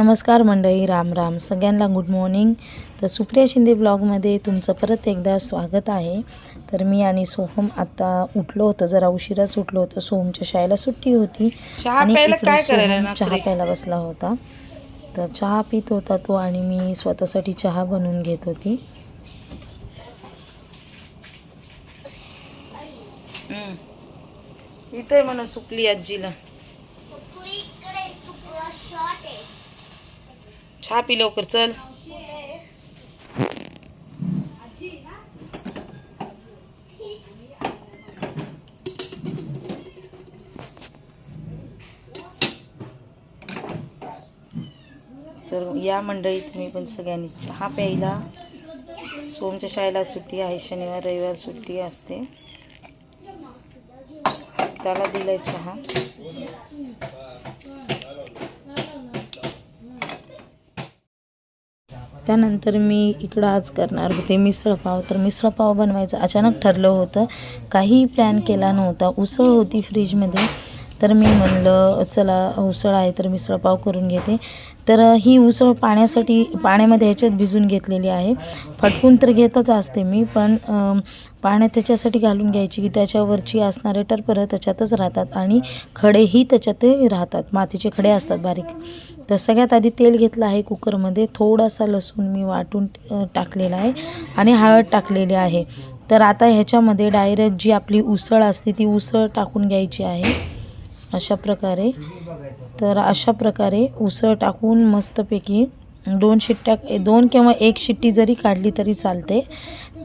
नमस्कार मंडळी राम राम. सगळ्यांना गुड मॉर्निंग तर सुप्रिया शिंदे ब्लॉगमध्ये तुमचं परत एकदा स्वागत आहे. तर मी आणि सोहम आता उठलो होतं जरा उशिराच उठलो होतं. सोहमच्या शाळेला सुट्टी होती. चहा आणि चहा? प्यायला बसला होता. तर चहा पित होता तो आणि मी स्वतःसाठी चहा बनवून घेत होती. इथे म्हणून सुकली आजीला. चहा पी लवकर चल. तर या मंडळी तुम्ही पण सगळ्यांनी चहा प्यायला. सोमच्या शाळेला सुट्टी आहे शनिवार रविवार सुट्टी असते. त्याला दिलाय चहा. त्यानंतर मी इकडं आज करणार होते मिसळपाव तर मिसळपाव बनवायचं अचानक ठरलं होतं. काही प्लॅन केला नव्हता. उसळ होती फ्रीजमध्ये तर मी म्हणलं चला उसळ आहे तर मिसळपाव करून घेते. तर ही उसळ पाण्यासाठी पाण्यामध्ये ह्याच्यात भिजून घेतलेली आहे. फटकून तर घेतच असते मी पण पाण्यात त्याच्यासाठी घालून घ्यायची की त्याच्यावरची असणारे टरपरं त्याच्यातच राहतात आणि खडेही त्याच्यातही राहतात. मातीचे खडे असतात बारीक. तर सगळ्यात आधी तेल घेतलं आहे कुकरमध्ये. थोडासा लसूण मी वाटून टाकलेला आहे आणि हळद टाकलेली आहे. तर आता ह्याच्यामध्ये डायरेक्ट जी आपली उसळ असते ती उसळ टाकून घ्यायची आहे. अशा प्रकारे. तर अशा प्रकारे उसळ टाकून मस्तपैकी दोन शिट्ट्या दोन किंवा एक शिट्टी जरी काढली तरी चालते.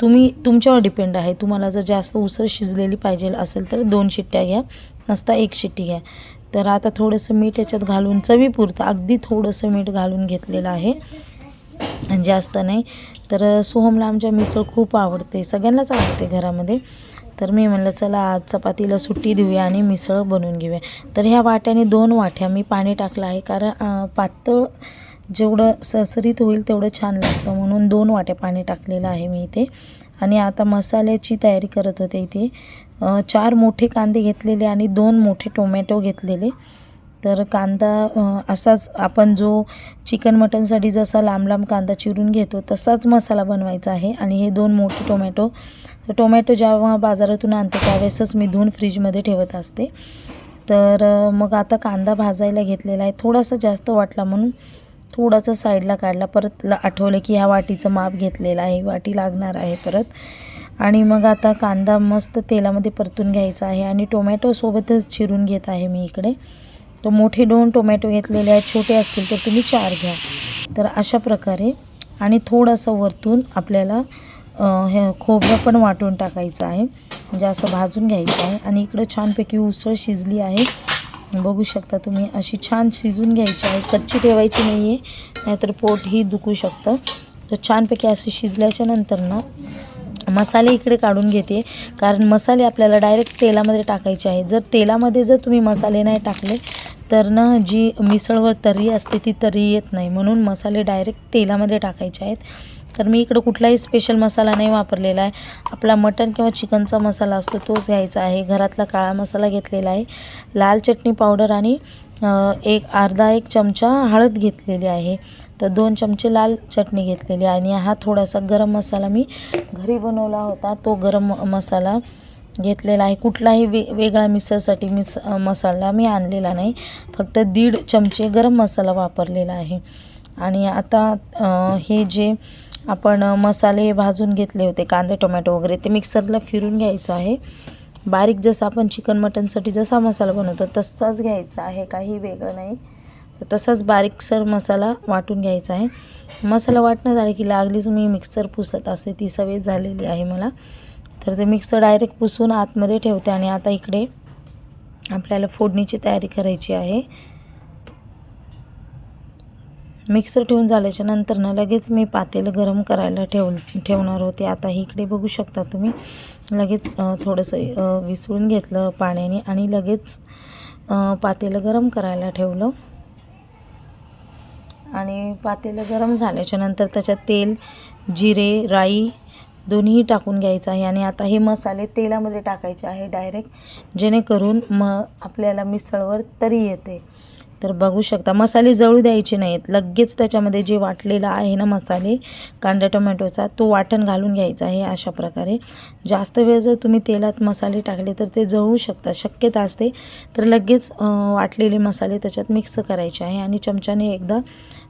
तुम्ही तुमच्यावर डिपेंड आहे. तुम्हाला जर जास्त उसळ शिजलेली पाहिजे असेल तर दोन शिट्ट्या घ्या. नसता एक शिट्टी घ्या. तर आता थोडंसं मीठ याच्यात घालून चवीपुरतं अगदी थोडंसं मीठ घालून घेतलेलं आहे. आणि जास्त नाही. तर सोहमला आमच्या मिसळ खूप आवडते. सगळ्यांनाच आवडते घरामध्ये. तर मी म्हणलं चला आज चपातीला सुट्टी देऊया आणि मिसळ बनवून घेऊया. तर ह्या वाट्याने दोन वाट्या मी पाणी टाकलं आहे. कारण पातळ जेवढं ससरीत होईल तेवढं छान लागतं. म्हणून दोन वाट्या पाणी टाकलेलं आहे मी इथे. आणि आता मसाल्याची तयारी करत होते इथे. चार मोठे कांदे घेतलेले आणि दोन मोठे टोमॅटो घेतलेले. तर कांदा असाच आपण जो चिकन मटनसाठी जसा लांब लांब कांदा चिरून घेतो तसाच मसाला बनवायचा आहे. आणि हे दोन मोठे टोमॅटो तर टोमॅटो जेव्हा बाजारातून आणतो त्यावेळेसच मी धुवून फ्रीजमध्ये ठेवत असते. तर मग आता कांदा भाजायला घेतलेला आहे. थोडासा जास्त वाटला म्हणून थोडासा साईडला काढला. परत ला आठवलं की ह्या वाटीचं माप घेतलेलं आहे. वाटी लागणार आहे परत. आणि मग आता कांदा मस्त तेलामध्ये परतून घ्यायचा आहे आणि टोमॅटोसोबतच चिरून घेत आहे मी इकडे. तर मोठे दोन टोमॅटो घेतलेले आहेत छोटे असतील तर तुम्ही चार घ्या. तर अशा प्रकारे आणि थोडंसं वरतून आपल्याला हे खोबरं पण वाटून टाकायचं आहे. म्हणजे असं भाजून घ्यायचं आहे आणि इकडं छानपैकी उसळ शिजली आहे. बघू शकता तुम्ही अशी छान शिजून घ्यायची आहे. कच्ची ठेवायची नाही आहे नाहीतर पोटही दुखू शकतं. तर छानपैकी असं शिजल्याच्या नंतर ना मसाले इकडे काढून घेते. कारण मसाले आपल्याला डायरेक्ट तेलामध्ये टाकायचे आहे जर तेलामध्ये जर तुम्ही मसाले नाही टाकले तर ना जी मिसळवर तर्री असते ती तर्री येत नाही. म्हणून मसाले डायरेक्ट तेलामध्ये टाकायचे आहेत. तर मी इकडं कुठलाही स्पेशल मसाला नाही वापरलेला आहे. आपला मटन किंवा चिकनचा मसाला असतो तोच घ्यायचा आहे. घरातला काळा मसाला घेतलेला आहे. लाल चटणी पावडर आणि एक अर्धा एक चमचा हळद घेतलेली आहे. तर दोन चमचे लाल चटणी घेतलेली आणि हा थोडासा गरम मसाला मी घरी बनवला होता. तो गरम मसाला घेतलेला आहे. कुठलाही वे वेगळा मिसळसाठी मिस मसाला मी आणलेला नाही. फक्त दीड चमचे गरम मसाला वापरलेला आहे. आणि आता हे जे आपण मसाले भाजून घेतले होते कांदे टोमॅटो वगैरे ते मिक्सरला फिरून घ्यायचं आहे. बारीक जसं आपण चिकन मटनसाठी जसा मसाला बनवतो तसाच घ्यायचा आहे. काही वेगळं नाही. तर तसाच बारीकसर मसाला वाटून घ्यायचा आहे. मसाला वाटणं झालं की लागलीच मी मिक्सर पुसत असते ती सवय झालेली आहे मला. तर ते मिक्सर डायरेक्ट पुसून आतमध्ये ठेवते आणि आता इकडे आपल्याला फोडणीची तयारी करायची आहे. मिक्सर ठेवून झाल्याच्यानंतर ना लगेच मी पातेलं गरम करायला ठेव ठेवणार होते. आता इकडे बघू शकता तुम्ही. लगेच थोडंसं विसळून घेतलं पाण्याने आणि लगेच पातेलं गरम करायला ठेवलं. आणि पातेलं गरम झाल्याच्यानंतर त्याच्यात तेल जिरे राई दोन्हीही टाकून घ्यायचं आहे. आणि आता हे मसाले तेलामध्ये टाकायचे आहे डायरेक्ट जेणेकरून मग आपल्याला मिसळवर तरी येते. तर बघू शकता. मसाले जळू द्यायचे नाहीत. लगेच त्याच्यामध्ये जे वाटलेलं आहे ना मसाले कांदा टोमॅटोचा तो वाटण घालून घ्यायचा आहे अशा प्रकारे. जास्त वेळ जर तुम्ही तेलात मसाले टाकले तर ते जळू शकतात. शक्यता असते. तर लगेच वाटलेले मसाले त्याच्यात मिक्स करायचे आहे आणि चमच्याने एकदा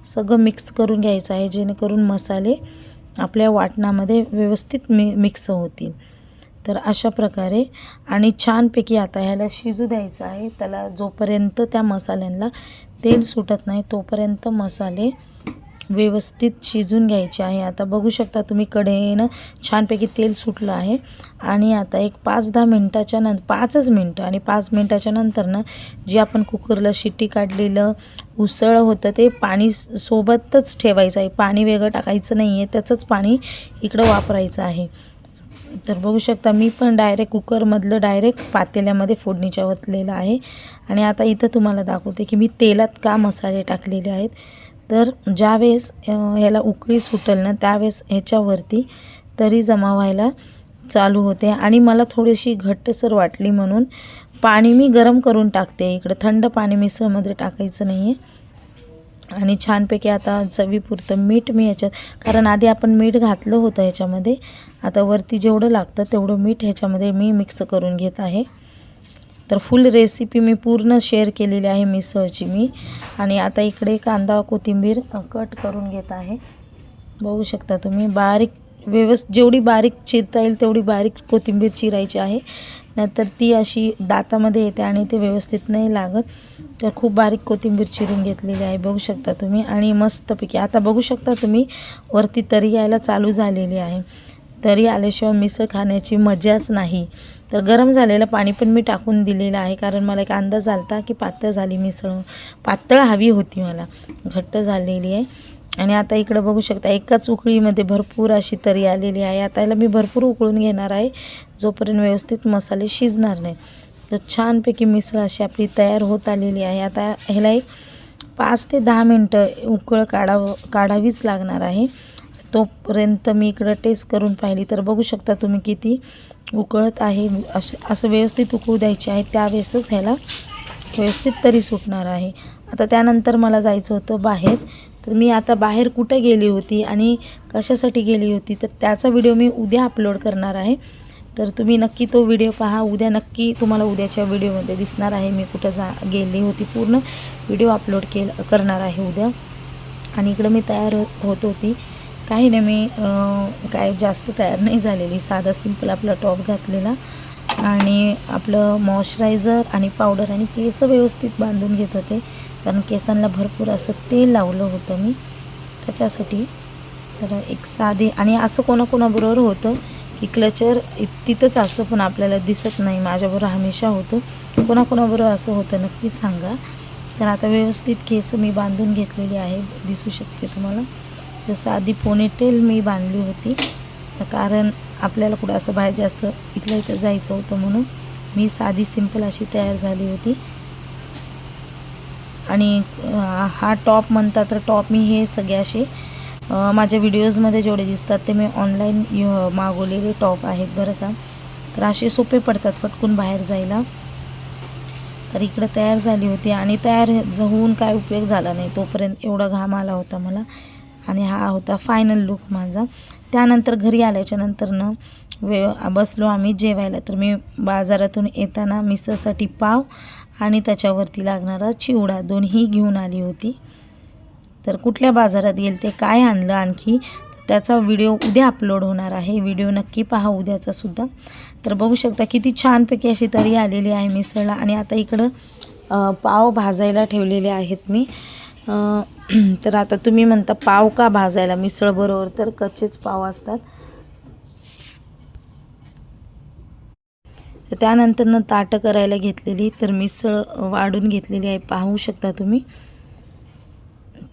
सगळं मिक्स करून घ्यायचं आहे जेणेकरून मसाले आपल्या वाटणामध्ये व्यवस्थित मिक्स होतील. तर अशा प्रकारे आणि छानपैकी आता ह्याला शिजू द्यायचं आहे. त्याला जोपर्यंत त्या मसाल्यांना तेल सुटत नाही तोपर्यंत मसाले व्यवस्थित शिजून घ्यायचे आहे. आता बघू शकता तुम्ही कढईनं छानपैकी तेल सुटलं आहे. आणि आता एक पाच दहा मिनटाच्या नंतर पाचच मिनटं आणि पाच मिनटाच्या नंतर ना जे आपण कुकरला शिट्टी काढलेलं उसळ होतं ते पाणी सोबतच ठेवायचं आहे. पाणी वेगळं टाकायचं नाही आहे त्याचंच पाणी इकडं वापरायचं आहे. तर बघू शकता मी पण डायरेक्ट कुकरमधलं डायरेक्ट पातेल्यामध्ये फोडणीच्या वतलेलं आहे. आणि आता इथं तुम्हाला दाखवते की मी तेलात का मसाले टाकलेले आहेत. तर ज्यावेळेस ह्याला उकळी सुटेल ना त्यावेळेस ह्याच्यावरती तरी जमा व्हायला चालू होते. आणि मला थोडीशी घट्टसर वाटली म्हणून पाणी मी गरम करून टाकते. इकडं थंड पाणी मिसळमध्ये टाकायचं नाही आहे आणि छानपैकी आता चवीपुरतं मीठ मी ह्याच्यात कारण आधी आपण मीठ घातलं होतं ह्याच्यामध्ये. आता वरती जेवढं लागतं तेवढं मीठ ह्याच्यामध्ये मी मिक्स करून घेत आहे. तर फुल रेसिपी मी पूर्ण शेअर केलेली आहे मिसळची मी. आणि आता इकडे कांदा कोथिंबीर कट करून घेत आहे. बघू शकता तुम्ही बारीक व्यवस्थ जेवढी बारीक चिरता येईल तेवढी बारीक कोथिंबीर चिरायची आहे. नाहीतर ती अशी दातामध्ये येते आणि ते व्यवस्थित नाही लागत. तर खूप बारीक कोथिंबीर चिरून घेतलेली आहे. बघू शकता तुम्ही. आणि मस्तपैकी आता बघू शकता तुम्ही वरती तरी यायला चालू झालेली आहे. तरी आल्याशिवाय मिसळ खाण्याची मजाच नाही. तर गरम झालेलं पाणी पण मी टाकून दिलेलं आहे. कारण मला एक अंदाज आला की पातळ झाली मिसळ. पातळ हवी होती मला. घट्ट झालेली आहे. आणि आता इकडं बघू शकता एकाच उकळीमध्ये भरपूर अशी तरी आलेली आहे. आता याला मी भरपूर उकळून घेणार आहे जोपर्यंत व्यवस्थित मसाले शिजणार नाही. तर छानपैकी मिसळ अशी आपली तयार होत आलेली आहे. आता ह्याला एक पाच ते दहा मिनटं उकळ काढावं काढावीच लागणार आहे. तोपर्यंत मी इकडं टेस्ट करून पाहिली. तर बघू शकता तुम्ही किती उकळत आहे. असं असं व्यवस्थित उकळू द्यायचे आहे. त्यावेळेसच ह्याला व्यवस्थित तरी सुटणार आहे. आता त्यानंतर मला जायचं होतं बाहेर. तर मी आता बाहेर कुठं गेली होती आणि कशासाठी गेली होती तर त्याचा व्हिडिओ मी उद्या अपलोड करणार आहे. तर तुम्ही नक्की तो व्हिडिओ पहा. उद्या नक्की तुम्हाला उद्याच्या व्हिडिओमध्ये दिसणार आहे मी कुठं जा गेली होती पूर्ण. व्हिडिओ अपलोड केल करणार आहे उद्या. आणि इकडं मी तयार हो-, होत होती. काही नाही मी काय जास्त तयार नाही झालेली. साधा सिंपल आपला टॉप घातलेला. आणि आपलं मॉइश्चरायझर आणि पावडर आणि केस व्यवस्थित बांधून घेत होते. कारण केसांना भरपूर असं तेल लावलं होतं मी. त्याच्यासाठी तर एक साधी आणि असं कोणाकोणाबरोबर होतं की क्लचर तिथंच असतं पण आपल्याला दिसत नाही. माझ्याबरोबर हमेशा होतं. कोणाकोणाबरोबर असं होतं नक्की सांगा. तर आता व्यवस्थित केस मी बांधून घेतलेली आहे. दिसू शकते तुम्हाला. जसं आधी पोनेटेल मी बांधली होती. कारण आपल्याला कुठं असं बाहेर जास्त इथलं इथं जायचं होतं म्हणून मी साधी सिंपल अशी तयार झाली होती. आणि हा टॉप म्हणता तर टॉप मी हे सगळे असे माझ्या व्हिडिओजमध्ये जेवढे दिसतात ते मी ऑनलाईन मागवलेले टॉप आहेत बरं का. तर असे सोपे पडतात पटकून बाहेर जायला. तर इकडं तयार झाली होती आणि तयार होऊन काय उपयोग झाला नाही तोपर्यंत एवढा घाम आला होता मला. आणि हा होता फायनल लुक माझा. त्यानंतर घरी आल्याच्या नंतरनं वे बसलो आम्ही जेवायला. तर मी बाजारातून येताना मिसळसाठी पाव आणि त्याच्यावरती लागणारा चिवडा दोन्ही घेऊन आली होती. तर कुठल्या बाजारात गेल ते काय आणलं आणखी? त्याचा व्हिडिओ उद्या अपलोड होणार आहे. व्हिडिओ नक्की पहा उद्याचा सुद्धा. तर बघू शकता किती छानपैकी अशी तरी आलेली आहे मिसळला आणि आता इकडं पाव भाजायला ठेवलेले आहेत मी. तर आता तुम्ही म्हणता पाव का भाजायला? मिसळ बरोबर तर कच्चेच पाव असतात. तर त्यानंतरनं ताटं करायला घेतलेली तर मिसळ वाढून घेतलेली आहे. पाहू शकता तुम्ही.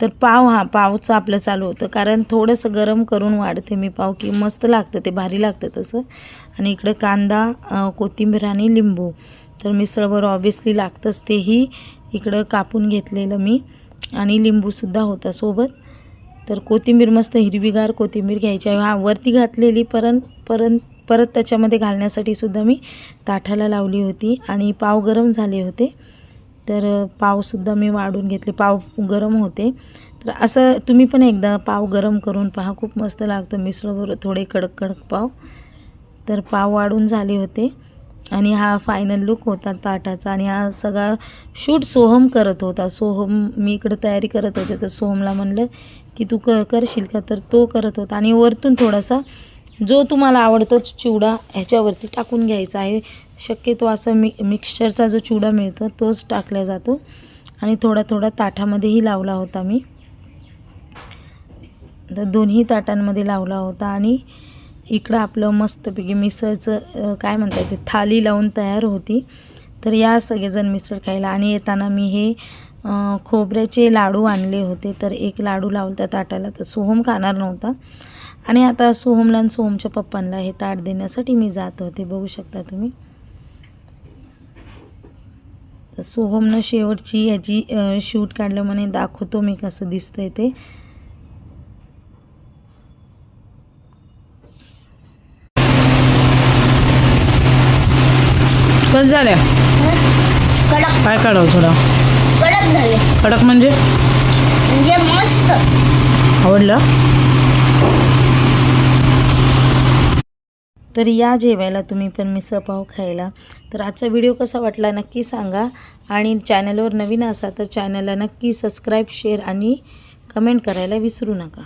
तर पाव हा पावचं आपलं चालू होतं. कारण थोडंसं गरम करून वाढते मी पाव की मस्त लागतं ते भारी लागतं तसं. आणि इकडं कांदा कोथिंबीर आणि लिंबू. तर मिसळभर ऑब्विसली लागतंच तेही इकडं कापून घेतलेलं मी. आणि लिंबूसुद्धा होता सोबत. तर कोथिंबीर मस्त हिरवीगार कोथिंबीर घ्यायची आहे. हा वरती घातलेली परन परन परत त्याच्यामध्ये घालण्यासाठी सुद्धा मी ताठाला लावली होती आणि पाव गरम झाले होते. तर पावसुद्धा मी वाढून घेतले. पाव गरम होते. तर असं तुम्ही पण एकदा पाव गरम करून पहा. खूप मस्त लागतं मिसळबरोबर थोडे कडक कडक पाव. तर पाव वाढून झाले होते. आणि हा फायनल लुक होता ताटाचा आणि हा सगळा शूट सोहम करत होता. सोहम मी इकडं तयारी करत होते तर सोहमला म्हणलं की तू क करशील का? तर तो करत होता. आणि वरतून थोडासा जो तुम्हाला आवडतो चिवडा ह्याच्यावरती टाकून घ्यायचा आहे. शक्यतो असं मि मिक्सचरचा जो चिवडा मिळतो तोच टाकला जातो. आणि थोडा थोडा ताटामध्येही लावला होता मी. तर दोन्ही ताटांमध्ये लावला होता आणि इकडं आपलं मस्तपैकी मिसळचं काय म्हणता येते थाली लावून तयार होती. तर या सगळेजण मिसळ खायला आणि येताना मी हे खोबऱ्याचे लाडू आणले होते. तर एक लाडू लावला त्या ताटाला तर सोहम खाणार नव्हता. आणि आता सोहमला आणि सोहमच्या पप्पांना हे ताट देण्यासाठी मी जात होते. बघू शकता तुम्ही. तर सोहमनं शेवटची ह्याची शूट काढलं म्हणे दाखवतो मी कसं दिसतंय ते. कसं झाल्या. कडक. काय काढावं थोडा? कडक झाले. कडक म्हणजे? म्हणजे मस्त. आवडलं? तर या जेवायला तुम्ही पण मिसळपाव खायला. तर आजचा व्हिडिओ कसा वाटला नक्की सांगा. आणि चॅनलवर नवीन असा तर चॅनलला नक्की सबस्क्राईब शेअर आणि कमेंट करायला विसरू नका.